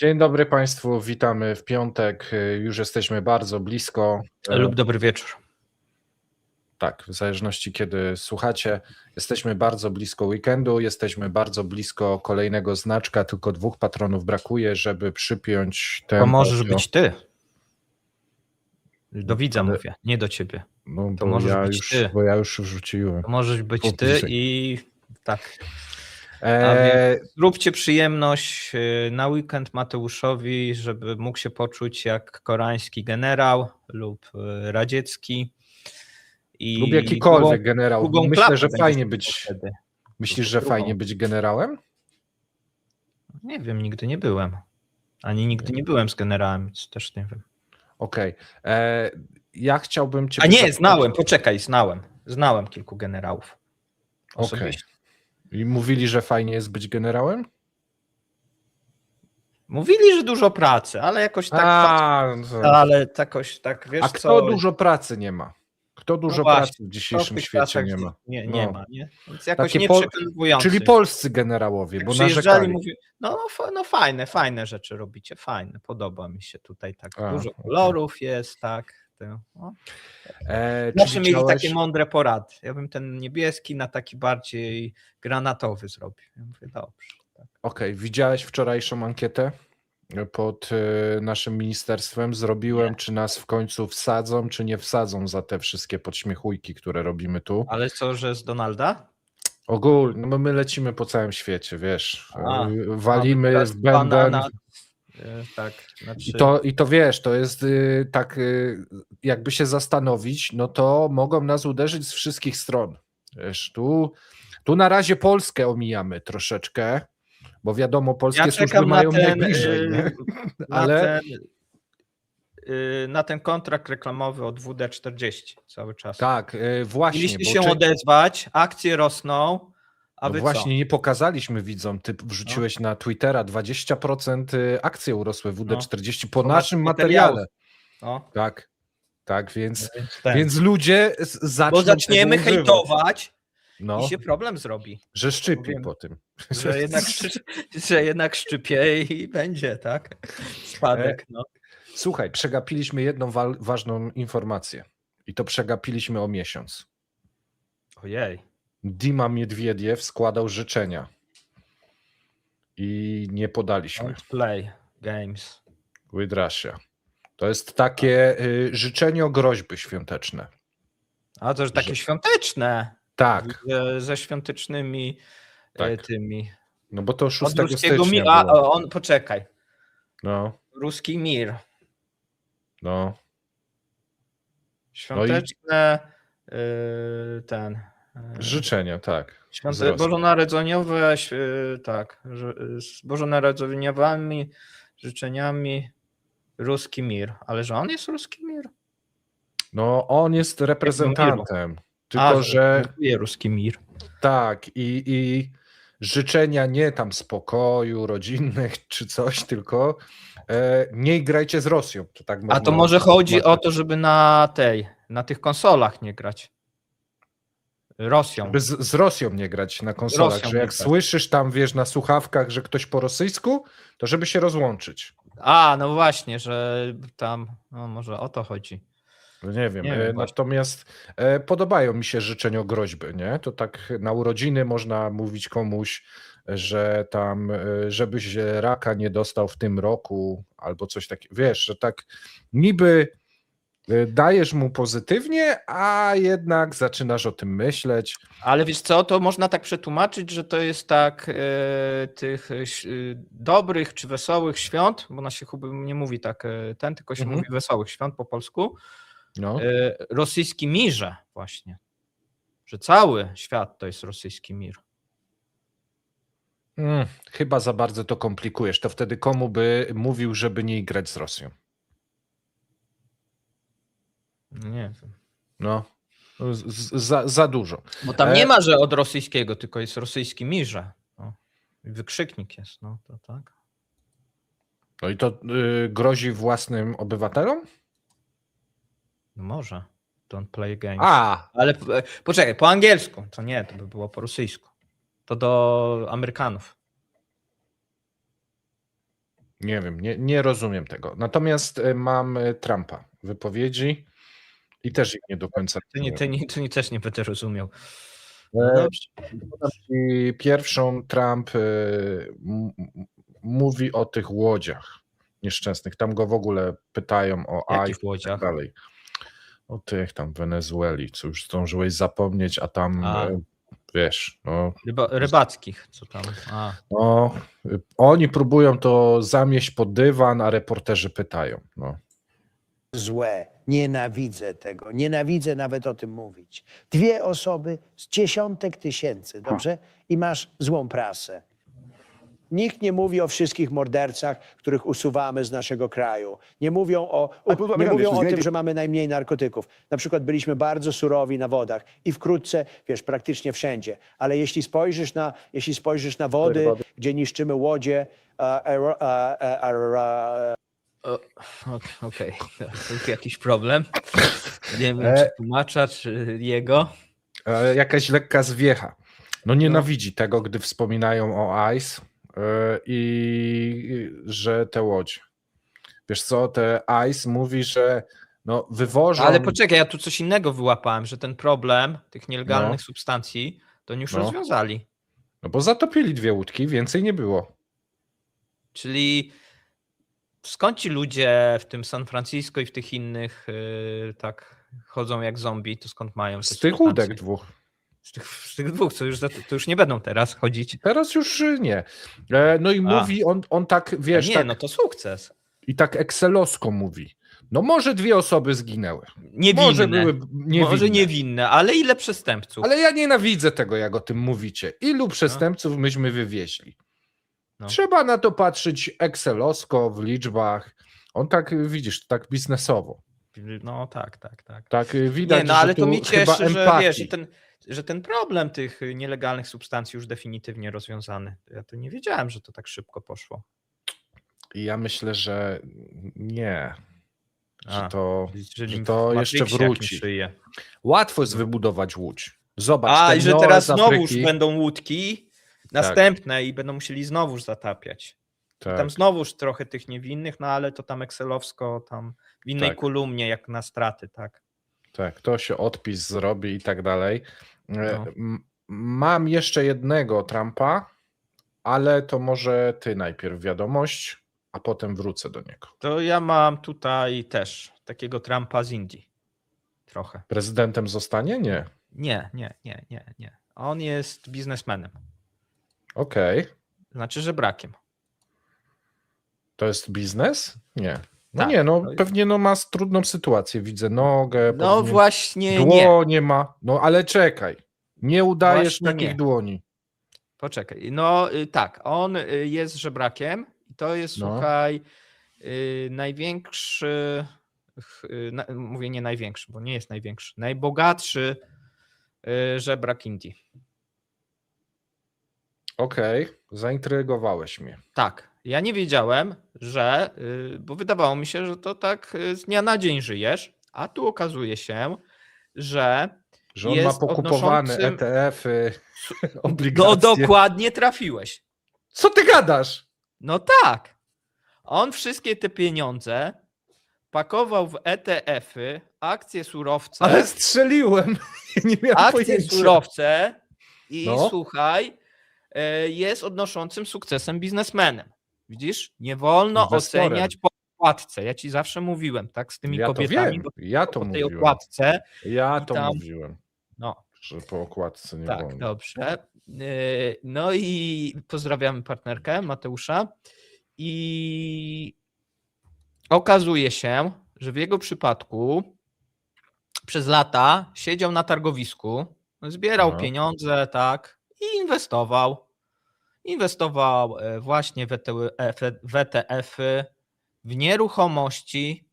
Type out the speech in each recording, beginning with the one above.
Dzień dobry Państwu, witamy w piątek. Już jesteśmy bardzo blisko. Lub dobry wieczór. Tak, w zależności kiedy słuchacie. Jesteśmy bardzo blisko weekendu, jesteśmy bardzo blisko kolejnego znaczka, tylko dwóch patronów brakuje, żeby przypiąć ten. To możesz być ty. Do widza Ale- mówię, nie do ciebie. No, to możesz ja być już, ty. Bo ja już wrzuciłem. To możesz być ty bliżej. i tak. E, Zróbcie przyjemność y, na weekend Mateuszowi, żeby mógł się poczuć jak koreański generał lub y, radziecki. I lub jakikolwiek długą- generał. długą Myślę, że fajnie być. wtedy. Myślisz, że drugą. fajnie być generałem? Nie wiem, nigdy nie byłem. Ani nigdy nie byłem z generałem, więc też nie wiem. Okej. E, Ja chciałbym Cię. A nie, znałem, poczekaj, znałem. Znałem kilku generałów. Osobiście. I mówili, że fajnie jest być generałem? Mówili, że dużo pracy, ale jakoś tak. A, no. ale jakoś tak wiesz. A co, kto dużo pracy nie ma? Kto dużo właśnie, pracy w dzisiejszym świecie nie ma? Nie, nie No. ma, nie? Więc jakoś Takie nie. Czyli polscy generałowie, Jak bo narzekali. mówi, no, fa- no fajne, fajne rzeczy robicie, fajne, podoba mi się tutaj tak. A, Dużo kolorów jest, tak. No. E, Zawsze mieli widziałeś- takie mądre porady. Ja bym ten niebieski na taki bardziej granatowy zrobił. Ja mówię, dobrze. Tak. Okej, widziałeś wczorajszą ankietę pod e, naszym ministerstwem? Zrobiłem, czy nas w końcu wsadzą, czy nie wsadzą za te wszystkie podśmiechujki, które robimy tu. Ale co, że z Donalda? Ogólnie, no my lecimy po całym świecie, wiesz. A, walimy w bęben. Tak, znaczy, I to, I to wiesz, to jest y, tak, y, jakby się zastanowić, no to mogą nas uderzyć z wszystkich stron. Wiesz, tu, tu na razie Polskę omijamy troszeczkę, bo wiadomo, polskie ja służby mają ten, najbliżej. na Ale ten, y, na ten kontrakt reklamowy od WD40 cały czas. tak, właśnie. Mieliście bo się czy- odezwać, akcje rosną, a no właśnie nie pokazaliśmy widzom, ty wrzuciłeś na Twittera 20% akcje urosły WD40 po Po naszym materiale. co? No, Tak, tak, więc, więc, ten. więc ludzie zaczną Bo zaczniemy hejtować No, i się problem zrobi. że szczypi powiem, po tym. Że jednak, szczy- że jednak szczypie i będzie, tak? Spadek. No. Słuchaj, przegapiliśmy jedną wa- ważną informację. I to przegapiliśmy o miesiąc. Ojej. Dima Miedwiediew składał życzenia. I nie podaliśmy. Don't play games. With Russia. To jest takie y, życzenie o groźby świąteczne. A to już takie Że- świąteczne. Tak, Ze, ze świątecznymi e, Tak. tymi. no bo to Od 6 ruskiego stycznia mi- a, było. on, poczekaj. No, Ruski mir. no. Świąteczne y, ten. Y, Życzenia, tak. Świąte, bożonarodzeniowe, y, tak, y, z bożonarodzeniowymi życzeniami ruski mir. Ale że on jest ruski mir? No, on jest reprezentantem. Tylko, A, że ruski mir. Tak, i, i życzenia nie tam spokoju rodzinnych czy coś, tylko e, nie grajcie z Rosją. To tak A to może chodzi o to, żeby na tej, na tych konsolach nie grać. Rosją. Z, z Rosją nie grać na konsolach, Rosją że jak słyszysz tam, wiesz, na słuchawkach, że ktoś po rosyjsku, to żeby się rozłączyć. A, no właśnie, że tam, no może o to chodzi. No Nie wiem. Nie e, wiem właśnie. natomiast e, podobają mi się życzenia groźby, nie? To tak na urodziny można mówić komuś, że tam, e, żebyś raka nie dostał w tym roku, albo coś takiego. Wiesz, że tak niby dajesz mu pozytywnie, a jednak zaczynasz o tym myśleć. Ale wiesz co, to można tak przetłumaczyć, że to jest tak e, tych e, e, dobrych czy wesołych świąt, bo na się chyba nie mówi tak e, ten, tylko się Mhm. mówi wesołych świąt po polsku, No. e, rosyjski mirze właśnie. Że cały świat to jest rosyjski mir. Mm, chyba za bardzo to komplikujesz. To wtedy komu by mówił, żeby nie grać z Rosją? Nie wiem. No. Z, z, za, za dużo. Bo tam E- nie ma, że od rosyjskiego, tylko jest rosyjski mirze. No. Wykrzyknik jest, no to tak. No i to y, grozi własnym obywatelom? No może. Don't play games. A, Ale e, poczekaj, po angielsku. To nie, to by było po rosyjsku. To do Amerykanów. Nie wiem, nie, nie rozumiem tego. Natomiast e, mam e, Trumpa wypowiedzi i też ich nie do końca To, nie, to, nie, to nie, też nie będę rozumiał. E, No dobrze. I pierwszą Trump e, mówi o tych łodziach nieszczęsnych. Tam go w ogóle pytają o Jakich ICE i tak łodziach? dalej. O tych tam w Wenezueli, co już zdążyłeś zapomnieć, a tam A. e, wiesz, no, Ryba, rybackich, co tam? A, no oni próbują to zamieść pod dywan, a reporterzy pytają. No. złe. Nienawidzę tego. Nienawidzę nawet o tym mówić. Dwie osoby z dziesiątek tysięcy, dobrze? I masz złą prasę. Nikt nie mówi o wszystkich mordercach, których usuwamy z naszego kraju. Nie mówią o, nie mówią o tym, że mamy najmniej narkotyków. Na przykład byliśmy bardzo surowi na wodach i wkrótce, wiesz, praktycznie wszędzie. Ale jeśli spojrzysz na, jeśli spojrzysz na wody, gdzie niszczymy łodzie, a, a, a, a, a, o, ok- okej, to jakiś problem. Nie wiem, E. czy tłumacza, czy jego. E, jakaś lekka zwiecha. No nienawidzi tego, gdy wspominają o ICE e, i że te łodzie. Wiesz co, te ICE mówi, że no wywożą... Ale poczekaj, ja tu coś innego wyłapałem, że ten problem tych nielegalnych substancji to oni już No. rozwiązali. No bo zatopili dwie łódki, więcej nie było. Czyli skąd ci ludzie w tym San Francisco i w tych innych yy, tak chodzą jak zombie, to skąd mają Z tych łódek dwóch. Z tych, z tych dwóch, co już, za, to już nie będą teraz chodzić. Teraz już y, nie. E, No i A. mówi, on, on tak, A wiesz, nie, tak, no to sukces. i tak excelosko mówi. No może dwie osoby zginęły. Niewinne. Może były niewinne. Może niewinne, ale ile przestępców? Ale ja nienawidzę tego, jak o tym mówicie. Ilu przestępców myśmy wywieźli? No. Trzeba na to patrzeć excelosko, w liczbach. On tak, widzisz, tak biznesowo. No tak, tak, tak. Tak y, widać, Nie, no ale że to chyba cieszy, że wiesz, że ten, że ten problem tych nielegalnych substancji już definitywnie rozwiązany. Ja to nie wiedziałem, że to tak szybko poszło. Ja myślę, że nie. Że A, to, Że że nim to jeszcze wróci. Łatwo jest wybudować łódź. Zobacz, A, i że teraz z znowuż Afryki- będą łódki następne i będą musieli znowuż zatapiać. tak, Tam znowuż trochę tych niewinnych, no ale to tam Excelowsko, tam w innej Tak. kolumnie, jak na straty, tak. tak, to się odpis zrobi i tak dalej. E, No. Mam jeszcze jednego Trumpa, ale to może ty najpierw wiadomość, a potem wrócę do niego. To ja mam tutaj też takiego Trumpa z Indii. Trochę. Prezydentem zostanie? Nie. Nie, nie, nie, nie, nie. On jest biznesmenem. Okej. Znaczy, że brakiem. To jest biznes? Nie. No Tak, nie, no pewnie no ma trudną sytuację. Widzę nogę, No właśnie nie. dłonie ma. No ale czekaj. Nie udajesz Właśnie takich nie. dłoni. Poczekaj. No y, tak, on y, jest żebrakiem i to jest, No. słuchaj, y, największy, y, na, mówię nie największy, bo nie jest największy, najbogatszy y, żebrak Indii. Okej, zaintrygowałeś mnie. Tak, ja nie wiedziałem, że, y, bo wydawało mi się, że to tak y, z dnia na dzień żyjesz, a tu okazuje się, że Że on Jest ma pokupowane odnoszącym- ETF-y, no obligacje. dokładnie trafiłeś. Co ty gadasz? No tak. On wszystkie te pieniądze pakował w ETF-y, akcje surowce, Ale strzeliłem. Nie miałem akcje pojęcia. surowce i No. słuchaj, jest odnoszącym sukcesem biznesmenem. Widzisz? Nie wolno Inwestorem. oceniać po okładce. Ja ci zawsze mówiłem, tak, z tymi Ja to kobietami, wiem. bo Ja to po tej mówiłem. okładce, Ja to tam- mówiłem, no że po okładce nie tak, wolno. dobrze. E, No i pozdrawiamy partnerkę Mateusza. I okazuje się, że w jego przypadku przez lata siedział na targowisku, zbierał No. pieniądze, tak, inwestował. Inwestował e, właśnie w ETF-y, w ETF-y, w nieruchomości,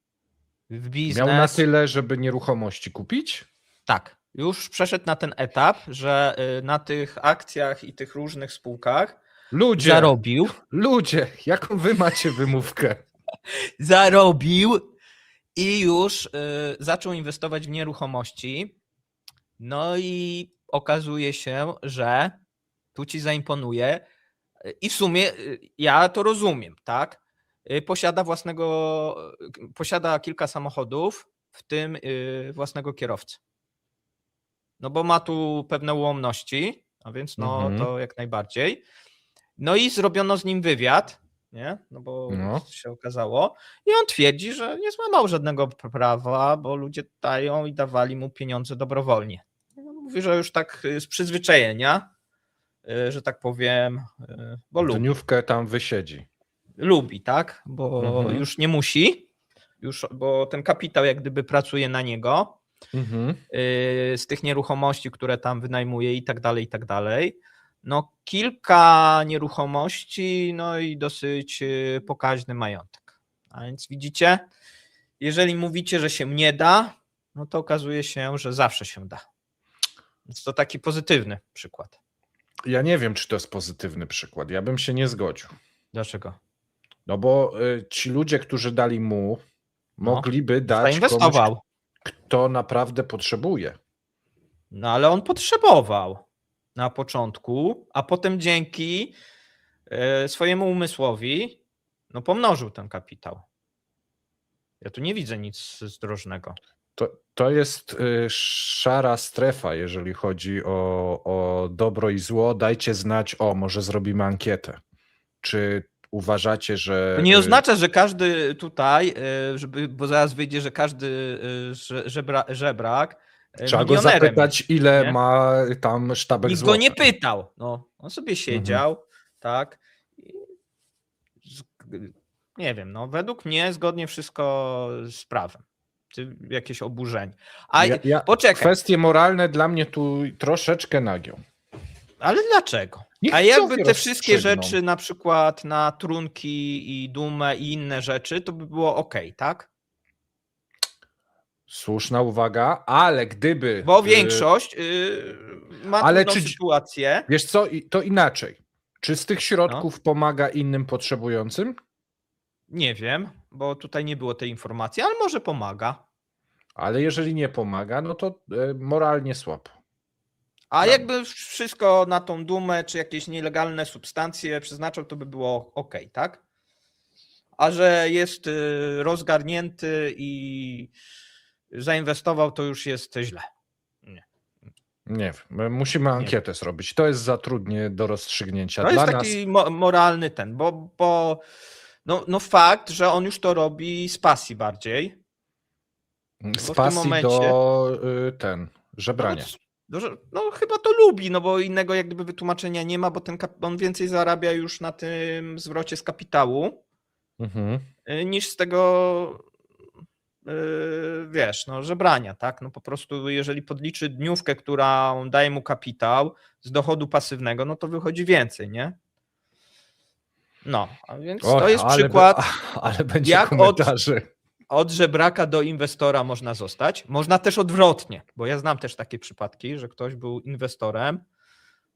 w biznes. Miał na tyle, żeby nieruchomości kupić? Tak, już przeszedł na ten etap, że y, na tych akcjach i tych różnych spółkach Ludzie, zarobił, ludzie, jaką wy macie wymówkę? zarobił i już y, zaczął inwestować w nieruchomości. No i okazuje się, że tu ci zaimponuje y, i w sumie y, ja to rozumiem, tak? y, posiada własnego, posiada kilka samochodów, w tym własnego kierowcę. No bo ma tu pewne ułomności, a więc no Mhm. to jak najbardziej. No i zrobiono z nim wywiad, nie? No bo No. się okazało. I on twierdzi, że nie złamał żadnego prawa, bo ludzie dają i dawali mu pieniądze dobrowolnie. No, Mówi, że już tak z przyzwyczajenia, że tak powiem, y, bo lubi Dniówkę tam wysiedzi. lubi, tak? Bo Mhm. już nie musi, już, bo ten kapitał jak gdyby pracuje na niego Mhm. yy, z tych nieruchomości, które tam wynajmuje i tak dalej, i tak dalej. No kilka nieruchomości, no i dosyć pokaźny majątek. A więc widzicie, jeżeli mówicie, że się nie da, no to okazuje się, że zawsze się da. Więc to taki pozytywny przykład. Ja nie wiem, czy to jest pozytywny przykład. Ja bym się nie zgodził. Dlaczego? No bo y, ci ludzie, którzy dali mu, No. mogliby dać komuś, Zainwestował. kto naprawdę potrzebuje. No ale on potrzebował na początku, a potem dzięki e, swojemu umysłowi no pomnożył ten kapitał. Ja tu nie widzę nic zdrożnego. To, to jest y, szara strefa, jeżeli chodzi o, o dobro i zło. Dajcie znać, o, może zrobimy ankietę. Czy uważacie, że. To nie y, oznacza, że każdy tutaj, e, żeby, bo zaraz wyjdzie, że każdy że- żebra, żebrak Trzeba go zapytać, ile nie? ma tam sztabek Nikt złota. go nie pytał. No, on sobie siedział, tak. i z- Nie wiem, no według mnie zgodnie wszystko z prawem. Czy jakieś oburzenie. A ja, ja, poczekaj, Kwestie moralne dla mnie tu troszeczkę nagią. ale dlaczego? Niech A jakby te wszystkie rzeczy, na przykład na trunki i dumę i inne rzeczy, to by było ok, tak? Słuszna uwaga, ale gdyby. Bo y, większość yy, ma ale czy- sytuację. Wiesz co, to inaczej. Czy z No. tych środków pomaga innym potrzebującym? Nie wiem, bo tutaj nie było tej informacji, ale może pomaga. Ale jeżeli nie pomaga, no to e, moralnie słabo. A jakby wszystko na tą dumę, czy jakieś nielegalne substancje przeznaczał, to by było ok, tak? A że jest y, rozgarnięty i zainwestował, to już jest źle. Nie wiem, musimy ankietę zrobić. To jest za trudnie do rozstrzygnięcia To dla jest nas. taki mo- moralny ten, bo, bo no, no fakt, że on już to robi z pasji bardziej. Z w tym pasji momencie- do y, ten, żebrania. No, że- no chyba to lubi, no bo innego jak gdyby wytłumaczenia nie ma, bo ten kap- on więcej zarabia już na tym zwrocie z kapitału. Mhm. y, niż z tego y, wiesz, no żebrania, tak? No po prostu jeżeli podliczy dniówkę, która daje mu kapitał z dochodu pasywnego, no to wychodzi więcej, nie? No, a więc to Och, jest ale, przykład, ale będzie jak od- komentarzy. od żebraka do inwestora można zostać. Można też odwrotnie, bo ja znam też takie przypadki, że ktoś był inwestorem,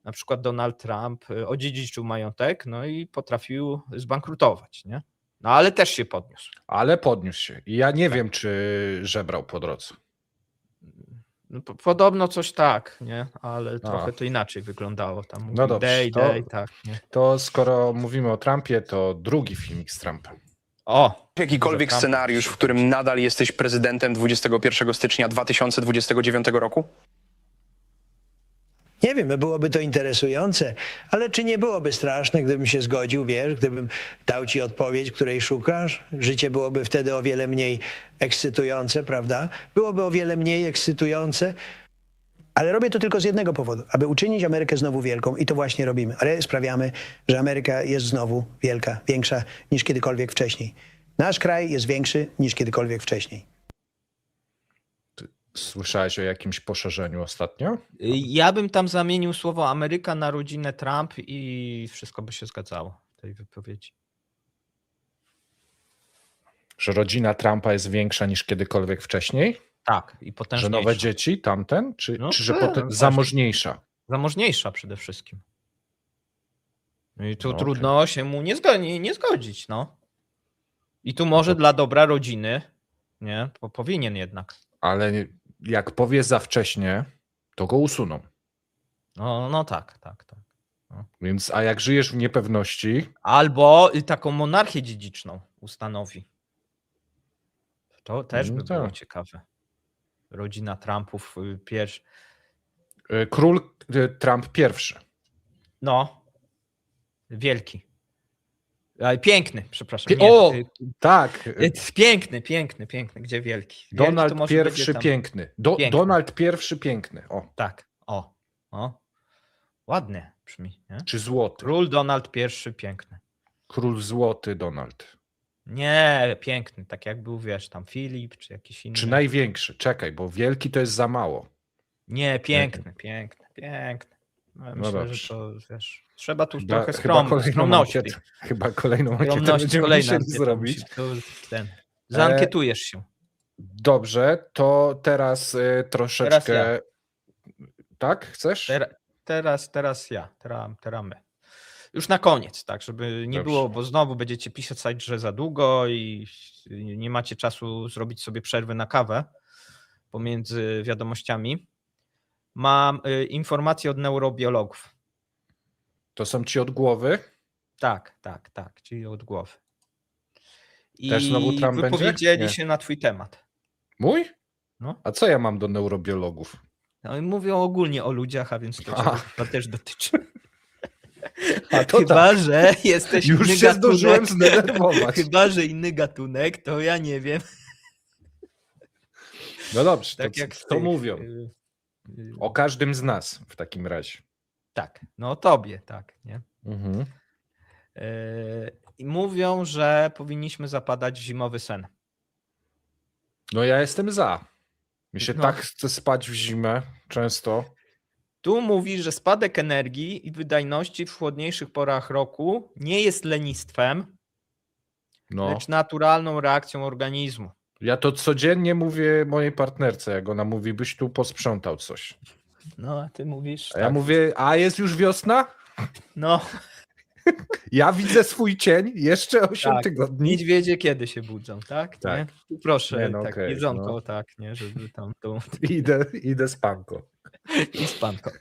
na przykład Donald Trump y, odziedziczył majątek, no i potrafił zbankrutować, nie? No ale też się podniósł. Ale podniósł się. I ja nie Tak. wiem, czy żebrał po drodze. No, po- podobno coś tak, nie? Ale trochę to inaczej wyglądało. Tam mówił, dobrze, day, to- day, tak, nie? To skoro mówimy o Trumpie, to drugi filmik z Trumpem. O! Jakikolwiek Trump- scenariusz, w którym nadal jesteś prezydentem 21 stycznia 2029 roku? Nie wiem, no byłoby to interesujące, ale czy nie byłoby straszne, gdybym się zgodził, wiesz, gdybym dał ci odpowiedź, której szukasz? Życie byłoby wtedy o wiele mniej ekscytujące, prawda? Byłoby o wiele mniej ekscytujące, ale robię to tylko z jednego powodu, aby uczynić Amerykę znowu wielką i to właśnie robimy. Ale sprawiamy, że Ameryka jest znowu wielka, większa niż kiedykolwiek wcześniej. Nasz kraj jest większy niż kiedykolwiek wcześniej. Słyszałeś o jakimś poszerzeniu ostatnio? Ja bym tam zamienił słowo Ameryka na rodzinę Trump i wszystko by się zgadzało w tej wypowiedzi. Że rodzina Trumpa jest większa niż kiedykolwiek wcześniej? Tak, i Że potężniejsza. nowe dzieci, tamten? Czy, No czy że tak, potem zamożniejsza? Zamożniejsza przede wszystkim. No i tu No, trudno się mu nie, zgo- nie, nie zgodzić, no. I tu może to- dla dobra rodziny, nie? Bo powinien jednak. Ale jak powie za wcześnie, to go usuną. No, no tak, tak, tak. Więc, a jak żyjesz w niepewności, Albo taką monarchię dziedziczną ustanowi. To też No by było tak. ciekawe. Rodzina Trumpów y, pierwszy. król y, Trump pierwszy. No. Wielki. Piękny, przepraszam. Nie, o! y, Tak, Piękny, piękny, piękny. Gdzie wielki? Donald pierwszy tam- piękny. Do, Piękny. Donald pierwszy piękny. O, Tak, o. o. Ładnie brzmi. Nie? czy złoty. Król Donald pierwszy piękny. Król złoty Donald. Nie, piękny, tak jak był, wiesz, tam Filip, czy jakiś inny. Czy największy? Czekaj, bo wielki to jest za mało. Nie, piękny, piękny, piękny. No, ja No myślę, dobrze. że to, wiesz, trzeba tu Chyba, trochę chyba skrom, kolejną skromności. ankietę, chyba kolejną ankietę będziemy musieli ankieta zrobić. ten. Zaankietujesz się. Dobrze, to teraz y, troszeczkę. Teraz Tak, chcesz? Tera, teraz, teraz ja, teraz, teraz my. Już na koniec, tak, żeby nie Dobrze. było, bo znowu będziecie pisać, że za długo i nie macie czasu zrobić sobie przerwy na kawę pomiędzy wiadomościami. Mam y, informacje od neurobiologów. To są ci od głowy. Tak, tak, tak, czyli od głowy. I Też znowu Trump będzie? wypowiedzieli Nie. się na twój temat. Mój? No. A co ja mam do neurobiologów? No i mówią ogólnie o ludziach, a więc to chyba też dotyczy. A to chyba, tak. że jesteś Już inny się gatunek. zdążyłem zdenerwować. Chyba, że inny gatunek, to ja nie wiem. No dobrze, Tak to, jak to tych, mówią. y, O każdym z nas w takim razie. Tak, no o tobie, tak, nie? Mhm. Y, I mówią, że powinniśmy zapadać w zimowy sen. No ja jestem za. Mi się No. tak chce spać w zimę często. Tu mówi, że spadek energii i wydajności w chłodniejszych porach roku nie jest lenistwem, No. lecz naturalną reakcją organizmu. Ja to codziennie mówię mojej partnerce, jak ona mówi, byś tu posprzątał coś. No, a ty mówisz. A ja tak. mówię, a jest już wiosna? No, Ja widzę swój cień jeszcze 8 Tak. tygodni. niedźwiedzie kiedy się budzą, tak? Tak. Nie? Proszę, Nie, no tak, okej, jedzonko, no. tak, nie? Żeby tam tu Idę, idę spanko. i spanko.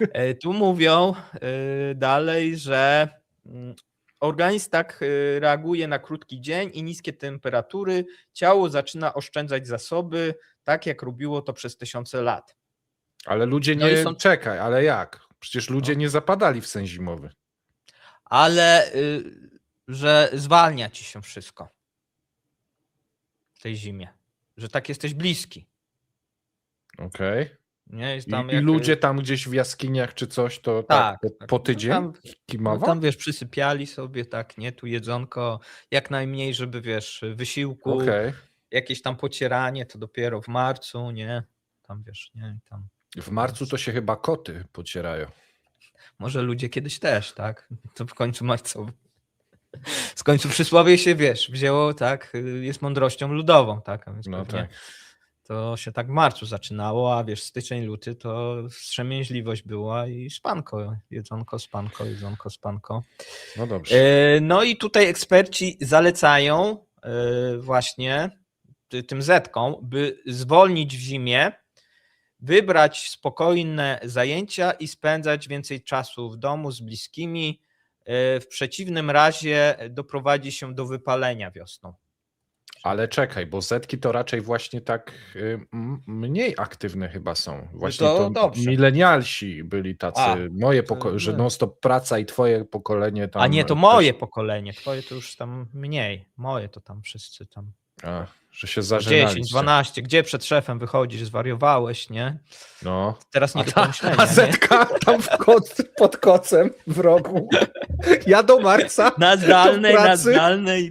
E, Tu mówią e, dalej, że mm, organizm tak e, reaguje na krótki dzień i niskie temperatury. Ciało zaczyna oszczędzać zasoby, tak jak robiło to przez tysiące lat. Ale ludzie No nie... są- Czekaj, ale jak? Przecież ludzie No. nie zapadali w sen zimowy. Ale y, że zwalnia ci się wszystko w tej zimie. Że tak jesteś bliski. Okej. Nie? I, tam I jak, ludzie tam gdzieś w jaskiniach czy coś, to Tak, tak, po, tak. po No tydzień tam- No tam wiesz, przysypiali sobie, tak, nie? Tu jedzonko, jak najmniej, żeby wiesz, wysiłku, Okej. jakieś tam pocieranie, to dopiero w marcu, nie? Tam wiesz, nie? Tam. W marcu to się chyba koty pocierają. Może ludzie kiedyś też, tak? To w końcu marcowy. Z końcu przysłowie się, wiesz, wzięło, tak, y, jest mądrością ludową, tak? No pewnie tak. To się tak w marcu zaczynało, a wiesz, styczeń, luty to wstrzemięźliwość była i spanko, jedzonko, spanko, jedzonko, spanko. No dobrze. E, No i tutaj eksperci zalecają e, właśnie ty- tym zetkom, by zwolnić w zimie, wybrać spokojne zajęcia i spędzać więcej czasu w domu z bliskimi. E, W przeciwnym razie doprowadzi się do wypalenia wiosną. Ale czekaj, bo zetki to raczej właśnie tak y, mniej aktywne chyba są. Właśnie to to, milenialsi byli tacy, A, moje pokolenie, że non stop praca i twoje pokolenie tam. A nie, to też- moje pokolenie, twoje to już tam mniej. Moje to tam wszyscy tam. A, że się 10, zażenaliście. 12, gdzie przed szefem wychodzisz, zwariowałeś, nie? No. Teraz nie do pomyślenia. a nie? zetka tam w koc, pod kocem w rogu. Ja do Marca Na zdalnej, na pracy? zdalnej.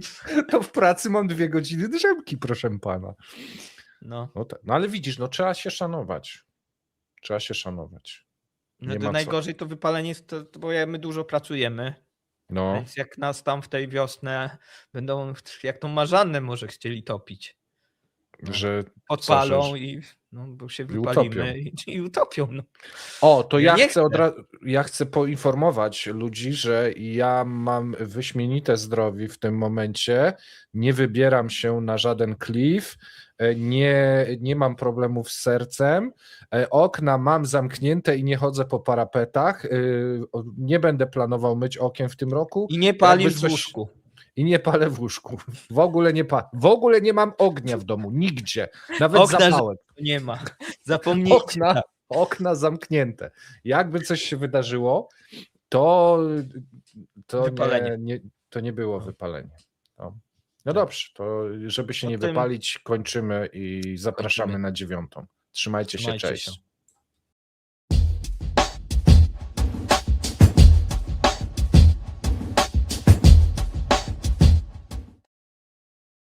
to w pracy mam dwie godziny drzemki, proszę pana. No, No, tak. no ale widzisz, no trzeba się szanować. Trzeba się szanować. no to ma co. najgorzej to wypalenie jest, to bo my dużo pracujemy, No. więc jak nas tam w tej wiosnę będą, jak tą marzannę może chcieli topić, Że podpalą że- i no, bo się I wypalimy i, i utopią. No. O, to Ja chcę, od chcę. ra- ja chcę poinformować ludzi, że ja mam wyśmienite zdrowie w tym momencie. Nie wybieram się na żaden klif. E, nie, nie mam problemów z sercem, e, okna mam zamknięte i nie chodzę po parapetach, e, nie będę planował myć okien w tym roku I nie palisz Jakby w coś- łóżku. i nie palę w łóżku. W ogóle nie pa- w ogóle nie mam ognia w domu, nigdzie, nawet Okna zapałek. Nie ma. Zapomnijcie. Okna, okna zamknięte. Jakby coś się wydarzyło, to, to, nie, nie, to nie było wypalenie. No. No dobrze, to żeby się nie wypalić, kończymy i zapraszamy na dziewiątą. Trzymajcie się, Trzymajcie cześć. się.